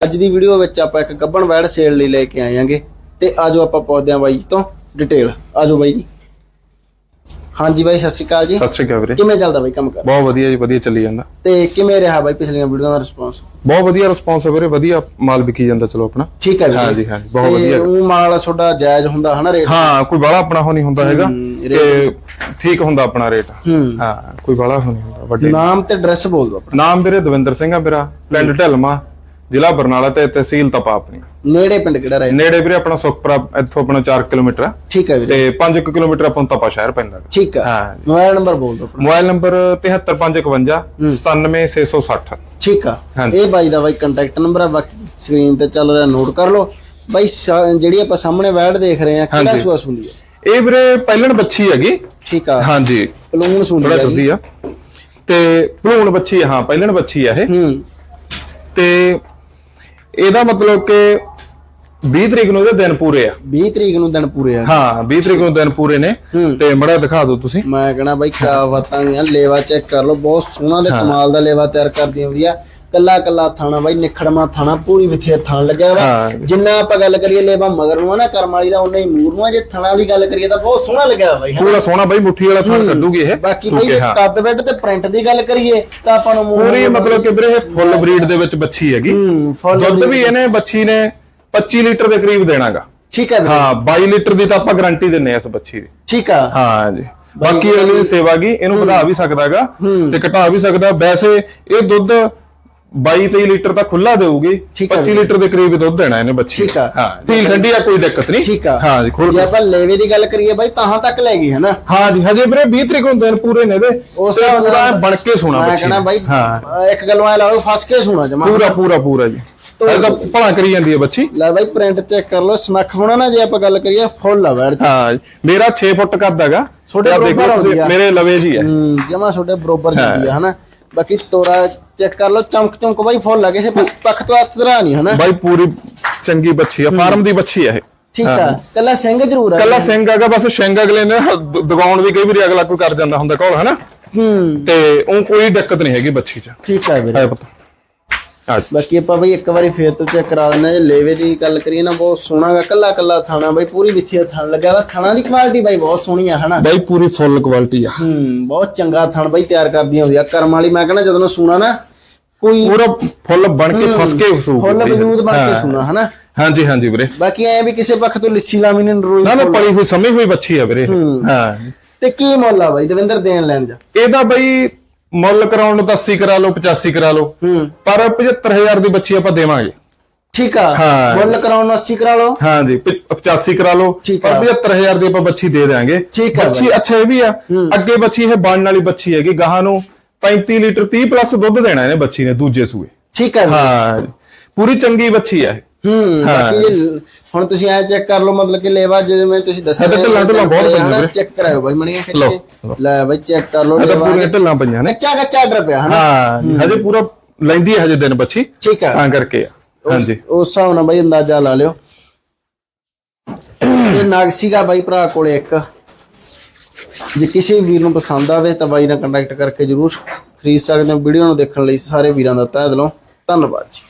ਅੱਜ ਦੀ ਵੀਡੀਓ ਵਿੱਚ ਆਪਾਂ ਇੱਕ ਗੱਬਣ ਵੈੜ ਸੇਲ ਲਈ ਲੈ ਕੇ ਆਏਾਂਗੇ ਤੇ ਆਜੋ ਆਪਾਂ ਪੁੱਛਦੇ ਆਂ ਬਾਈ ਜੀ ਤੋਂ ਡਿਟੇਲ ਆਜੋ ਬਾਈ ਜੀ। ਹਾਂਜੀ ਬਾਈ ਸਤਿ ਸ਼੍ਰੀ ਅਕਾਲ ਜੀ। ਸਤਿ ਸ਼੍ਰੀ ਅਕਾਲ ਵੀਰੇ। ਕਿਵੇਂ ਚੱਲਦਾ ਬਾਈ ਕੰਮ ਕਰ? ਬਹੁਤ ਵਧੀਆ ਜੀ ਵਧੀਆ ਚੱਲੀ ਜਾਂਦਾ। ਤੇ ਕਿਵੇਂ ਰਿਹਾ ਬਾਈ ਪਿਛਲੀਆਂ ਵੀਡੀਓ ਦਾ ਰਿਸਪੌਂਸ ਬਹੁਤ ਵਧੀਆ ਰਿਸਪੌਂਸ ਹੈ ਵੀਰੇ ਵਧੀਆ ਮਾਲ ਵਿਕੀ ਜਾਂਦਾ ਚਲੋ ਆਪਣਾ। ਠੀਕ ਹੈ ਵੀਰੇ। ਹਾਂਜੀ, ਹਾਂਜੀ, ਬਹੁਤ ਵਧੀਆ। ਉਹ ਮਾਲ ਤੁਹਾਡਾ ਜਾਇਜ਼ ਹੁੰਦਾ ਹਨਾ ਰੇਟ? ਹਾਂ ਕੋਈ ਬਾਲਾ ਆਪਣਾ ਹੋ ਨਹੀਂ ਹੁੰਦਾ ਹੈਗਾ। ਹੂੰ, ਤੇ ਠੀਕ ਹੁੰਦਾ ਆਪਣਾ ਰੇਟ। ਹੂੰ। ਹਾਂ ਕੋਈ ਬਾਲਾ ਹੋ ਨਹੀਂ ਹੁੰਦਾ ਵੱਡੇ ਨਾਮ ਤੇ ਐਡਰੈਸ ਬੋਲ ਦਿਓ ਆਪਣਾ। ਨਾਮ ਵੀਰੇ ਦਵਿੰਦਰ ਸਿੰਘ ਆ ਮੇਰਾ ਪਿੰਡ ਢਲਮਾ। ਜ਼ਿਲ੍ਹਾ ਬਰਨਾਲਾ ਤੇ ਤਹਿਸੀਲ ਤਪਾ ਆਪਣੀ। ਨੇੜੇ ਪਿੰਡ ਕਿਹੜਾ ਰਹੇ? ਨੇੜੇ ਵੀਰੇ ਆਪਣਾ ਸੁਖਪੁਰਾ ਇੱਥੋਂ ਆਪਣਾ 4 ਕਿਲੋਮੀਟਰ ਆ ਠੀਕ ਹੈ ਵੀਰੇ। ਤੇ 5 ਕਿਲੋਮੀਟਰ ਆਪਾਂ ਨੂੰ ਤਪਾ ਸ਼ਹਿਰ ਪੈਂਦਾ। ਠੀਕ ਹੈ ਹਾਂ। ਮੋਬਾਈਲ ਨੰਬਰ ਬੋਲ ਦਿਓ ਮੋਬਾਈਲ ਨੰਬਰ 73551 97660 ਠੀਕ ਆ। ਇਹ ਬਾਈ ਦਾ ਬਾਈ ਕੰਟੈਕਟ ਨੰਬਰ ਆ ਬਾਕੀ ਸਕਰੀਨ ਤੇ ਚੱਲ ਰਿਹਾ ਨੋਟ ਕਰ ਲਓ। ਬਾਈ ਜਿਹੜੀ ਆਪਾਂ ਸਾਹਮਣੇ ਵੈੜ ਦੇਖ ਰਹੇ ਆ ਕਿਹੜਾ ਹਾਂਜੀ। ਸੁਆਸ ਹੁੰਦੀ ਹੈ ਇਹ ਵੀਰੇ ਪਹਿਲਣ ਬੱਚੀ ਹੈਗੀ। ਠੀਕ ਆ। ਹਾਂਜੀ। ਪਲੂਣ ਦੁੱਧੀ ਆ ਤੇ ਭਲੂਣ ਬੱਚੀ ਆ, ਹਾਂ ਪਹਿਲਣ ਬੱਚੀ ਆ ਇਹ। ਹੂੰ। ਤੇ ਇਹਦਾ ਮਤਲਬ ਕਿ 20 ਤਰੀਕ ਨੂੰ ਇਹਦੇ ਦਿਨ ਪੂਰੇ ਆ। 20 ਤਰੀਕ ਨੂੰ ਦਿਨ ਪੂਰੇ ਆ। ਹਾਂ 20 ਤਰੀਕ ਨੂੰ ਦਿਨ ਪੂਰੇ ਨੇ। ਤੇ ਮੜਾ ਦਿਖਾ ਦਿਓ ਤੁਸੀਂ। ਮੈਂ ਕਹਣਾ ਬਾਈ ਬਾਤਾਂ ਗੀਆਂ ਲੇਵਾ ਚੈੱਕ ਕਰ ਲਓ। ਬਹੁਤ ਸੋਹਣਾ ਤੇ ਕਮਾਲ ਦਾ ਲੇਵਾ ਤਿਆਰ ਕਰਦੀ ਵਧੀਆ ਕੱਲਾ ਕੱਲਾ ਥਾਣਾ ਬਾਈ ਨਿਖੜਮਾ ਥਾਣਾ ਪੂਰੀ ਵਿਥੇ ਥਾਣ ਲੱਗਿਆ ਵਾ। ਜਿੰਨਾ ਆਪਾਂ ਗੱਲ ਕਰੀਏ ਲੇਵਾ ਮਗਰ ਨੂੰ ਨਾ ਕਰਮ ਵਾਲੀ ਦਾ ਉਨਾ ਹੀ ਮੂਰ ਨੂੰ ਜੇ ਥਣਾ ਦੀ ਗੱਲ ਕਰੀਏ ਤਾਂ ਬਹੁਤ ਸੋਹਣਾ ਲੱਗਿਆ ਬਾਈ? ਪੂਰਾ ਸੋਹਣਾ ਬਾਈ ਮੁੱਠੀ ਵਾਲਾ ਥਣ ਕੱਢੂਗੀ ਇਹ। ਬਾਕੀ ਬਾਈ। ਕੱਦ ਬੈੱਡ ਤੇ ਪ੍ਰਿੰਟ ਦੀ ਗੱਲ ਕਰੀਏ ਤਾਂ ਆਪਾਂ ਨੂੰ ਪੂਰੀ ਮਤਲਬ ਕਿ ਵੀਰੇ ਇਹ ਫੁੱਲ ਬਰੀਡ ਦੇ ਵਿੱਚ ਬੱਚੀ ਹੈਗੀ। ਦੁੱਧ ਵੀ ਇਹਨੇ ਬੱਚੀ ਨੇ 25 ਲੀਟਰ ਦੇ ਕਰੀਬ ਦੇਣਾਗਾ। ਠੀਕ ਹੈ ਹਾਂ 22 ਲੀਟਰ ਦੀ ਤਾਂ ਆਪਾਂ ਗਾਰੰਟੀ ਦਿੰਨੇ ਆ ਇਸ ਬੱਚੀ ਦੀ। ਠੀਕ ਆ। ਹਾਂ ਜੀ। ਬਾਕੀ ਅਗਲੀ ਸੇਵਾ ਗੀ ਇਹਨੂੰ ਵਧਾ ਵੀ ਸਕਦਾਗਾ ਤੇ ਘਟਾ ਵੀ ਸਕਦਾ। ਵੈਸੇ ਇਹ ਦੁੱਧ 22 23 ਲੀਟਰ ਤਾਂ ਖੁੱਲਾ ਦੇਊਗੀ ਠੀਕ ਹੈ 25 ਲੀਟਰ ਦੇ ਕਰੀਬ ਦੁੱਧ ਦੇਣਾ ਇਹਨੇ ਬੱਚੀ ਠੀਕ ਆ। ਹਾਂ ਢੀਲ ਠੰਡੀ ਆ ਕੋਈ ਦਿੱਕਤ ਨਹੀਂ। ਠੀਕ ਆ। ਹਾਂ ਜੀ ਖੋਲ ਜੇ ਆਪਾਂ ਲੇਵੇ ਦੀ ਗੱਲ ਕਰੀਏ ਬਾਈ ਤਾਹਾਂ ਤੱਕ ਲੈ ਗਈ ਹੈ ਨਾ ਹਾਂ ਜੀ ਹਜੇ ਵੀਰੇ 20 ਤਰੀਕ ਨੂੰ ਦਿਨ ਪੂਰੇ ਨੇ ਦੇ ਉਸ ਪੂਰਾ ਬਣ ਕੇ ਸੋਣਾ ਮੈਂ ਬੱਚੀ ਨੇ। ਬਾਈ ਹਾਂ। ਇੱਕ ਗੱਲੋਂ ਐ ਲਾ ਲਓ ਫਸ ਕੇ ਸੁਣਾ ਜਮਾ। ਪੂਰਾ ਪੂਰਾ ਪੂਰਾ ਜੀ। ਹਜੇ ਤਾਂ ਭਲਾ ਕਰੀ ਜਾਂਦੀ ਹੈ ਬੱਚੀ। ਲੈ ਬਾਈ ਪ੍ਰਿੰਟ ਚੈੱਕ ਕਰ ਲਓ ਸਨੱਖ ਹੋਣਾ ਨਾ ਜੇ ਆਪਾਂ ਗੱਲ ਕਰੀਏ ਫੁੱਲ ਆ ਵੈੜ ਹਾਂ। ਮੇਰਾ 6 ਫੁੱਟ ਕੱਦ ਹੈਗਾ। ਛੋਟੇ ਬਰੋਬਰ ਹੁੰਦੀ। ਮੇਰੇ ਲਵੇ ਜੀ ਹੈ। ਹੂੰ ਜਮਾ ਛੋਟੇ ਬਰੋਬਰ ਜਾਂਦੀ ਆ ਹਨਾ? ਬਾਕੀ ਤੋਰਾ ਚੈੱਕ ਕਰ ਲਓ ਚਮਕ ਚਮਕ ਬਾਈ ਫੁੱਲ ਆ ਕਿਸੇ ਪੱਖ ਤੋਂ ਅਤਰਾ ਨਹੀਂ ਹਨਾ। ਬਾਈ ਪੂਰੀ ਚੰਗੀ ਬੱਚੀ ਆ ਫਾਰਮ ਦੀ ਬੱਚੀ ਆ ਇਹ। ਠੀਕ ਆ ਕੱਲਾ ਸਿੰਘ ਜ਼ਰੂਰ ਆ ਕੱਲਾ ਸਿੰਘ ਹੈਗਾ ਬਸ ਸਿੰਘ ਅਗਲੇ ਨੇ ਦਗਾਉਣ ਵੀ ਕਈ ਵਾਰੀ ਅਗਲਾ ਕੋਈ ਕਰ ਜਾਂਦਾ ਹੁੰਦਾ ਕੋਲ ਹਨਾ? ਹੂੰ। ਤੇ ਉਹ ਕੋਈ ਦਿੱਕਤ ਨਹੀਂ ਹੈਗੀ ਬੱਚੀ 'ਚ। ਠੀਕ ਆ ਵੀਰੇ। ਬਾਕੀ ਆਪਾਂ ਬਈ ਇੱਕ ਵਾਰੀ ਫੇਰ ਤੋਂ ਚੈੱਕ ਕਰਾ ਦਿੰਦੇ ਜੇ ਲੇਵੇ ਦੀ ਗੱਲ ਕਰੀਏ ਨਾ ਬਹੁਤ ਸੋਹਣਾ ਗਾ ਕੱਲਾ ਕੱਲਾ ਥਾਣਾ ਬਈ ਪੂਰੀ ਵਿੱਥੀ ਥਣ ਲੱਗਾ ਵਾ। ਥਣਾ ਦੀ ਕੁਆਲਿਟੀ ਬਾਈ ਬਹੁਤ ਸੋਹਣੀ ਆ ਹਨਾ? ਬਾਈ ਪੂਰੀ ਫੁੱਲ ਕੁਆਲਿਟੀ ਆ। ਹੂੰ ਬਹੁਤ ਚੰਗਾ ਥਣ ਬਈ ਤਿਆਰ ਕਰਦੀਆਂ ਹੁੰਦੀਆਂ। ਕਰਮ ਵਾਲੀ ਮੈਂ ਕਹਿੰਦਾ ਜਦੋਂ ਸੁਣਾ ਨਾ ਕੋਈ ਪੂਰਾ ਫੁੱਲ ਬਣ ਕੇ ਫਸ ਕੇ ਸੂਕ ਫੁੱਲ ਵਜੂਦ ਬਣ ਕੇ ਸੁਣਾ ਹਨਾ? ਹਾਂਜੀ ਹਾਂਜੀ ਵੀਰੇ। ਬਾਕੀ ਐ ਵੀ ਕਿਸੇ ਪੱਖ ਤੋਂ ਲਿੱਸੀ ਲਾਮੀ ਨੇ ਰੋਈ ਨਾ ਨਾ ਪਲੀ ਹੋਈ ਸਮੀ ਹੋਈ ਬੱਚੀ ਆ ਵੀਰੇ। ਹਾਂ। ਤੇ ਕੀ ਮੁੱਲ ਆ ਬਾਈ ਦਵਿੰਦਰ ਦੇਣ ਲੈਣ ਜਾ ਇਹਦਾ ਬਾਈ ਮੁੱਲ ਕਰਾਉਣ ਨੂੰ ਤਾਂ 80 ਕਰਾ ਲਓ 85 ਕਰਾ ਲਓ। ਪਰ 75000 ਦੀ ਬੱਚੀ ਆਪਾਂ ਦੇਵਾਂਗੇ। ਠੀਕ ਆ। ਮੁੱਲ ਕਰਾਉਣ ਨੂੰ 80 ਕਰਾ ਲਓ। ਹਾਂ ਜੀ 85 ਕਰਾ ਲਓ। ਪਰ ਆ। 75000 ਦੀ ਆਪਾਂ ਬੱਚੀ ਦੇ ਦੇਾਂਗੇ ਠੀਕ ਆ ਬੱਚੀ ਅੱਛਾ ਇਹ ਵੀ ਆ। ਅੱਗੇ ਬੱਚੀ ਇਹ ਬਣਨ ਵਾਲੀ ਬੱਚੀ ਹੈਗੀ ਗਾਹਾਂ ਨੂੰ। 35 ਲੀਟਰ 30 ਪਲੱਸ ਦੁੱਧ ਦੇਣਾ ਇਹਨੇ ਬੱਚੀ ਨੇ ਦੂਜੇ ਸੂਏ। ਠੀਕ ਵੀਰੇ। ਹਾਂ ਪੂਰੀ ਚੰਗੀ ਬੱਚੀ ਹੂੰ। ਬਾਕੀ ਹੁਣ ਤੁਸੀਂ ਐ ਚੈੱਕ ਕਰ ਲਓ ਮਤਲਬ ਕਿ ਲੇਵਾ ਜਿਵੇਂ ਤੁਸੀਂ ਦੱਸਿਆ ਤਾਂ ਢਿੱਲਾਂ ਢਿੱਲਾਂ ਬਹੁਤ ਪਈਆਂ ਵੀਰੇ। ਚੈੱਕ ਕਰਾਓ ਬਾਈ ਮਣੀਆਂ ਖਿੱਚ ਲੈ ਬਾਈ ਚੈੱਕ ਕਰ ਲਓ ਲੇਵਾ ਪੂਰੀਆਂ ਢਿੱਲਾਂ ਪਈਆਂ ਨੇ। ਕੱਚਾ ਕੱਚਾ ਆਰਡਰ ਪਿਆ ਹਨਾ? ਹਾਂ ਹਜੇ ਪੂਰਾ ਲੈਂਦੀ ਹੈ ਹਜੇ ਦਿਨ ਬੱਚੀ। ਠੀਕ ਆ ਤਾਂ ਕਰਕੇ ਆ। ਹਾਂਜੀ। ਉਸ ਹਿਸਾਬ ਨਾਲ ਬਾਈ ਅੰਦਾਜ਼ਾ ਲਾ ਲਿਓ। ਇਹ ਨਾਗ ਸੀਗਾ ਬਾਈ ਭਰਾ ਕੋਲੇ ਇੱਕ। ਜੇ ਕਿਸੇ ਵੀਰ ਨੂੰ ਪਸੰਦ ਆਵੇ ਤਾਂ ਬਾਈ ਨਾਲ ਕੰਟੈਕਟ ਕਰਕੇ ਜਰੂਰ ਖਰੀਦ ਸਕਦੇ ਹੋ। ਵੀਡੀਓ ਨੂੰ ਦੇਖਣ ਲਈ ਸਾਰੇ ਵੀਰਾਂ ਦਾ ਤਹਿ ਦਿਲੋਂ ਧੰਨਵਾਦ ਜੀ।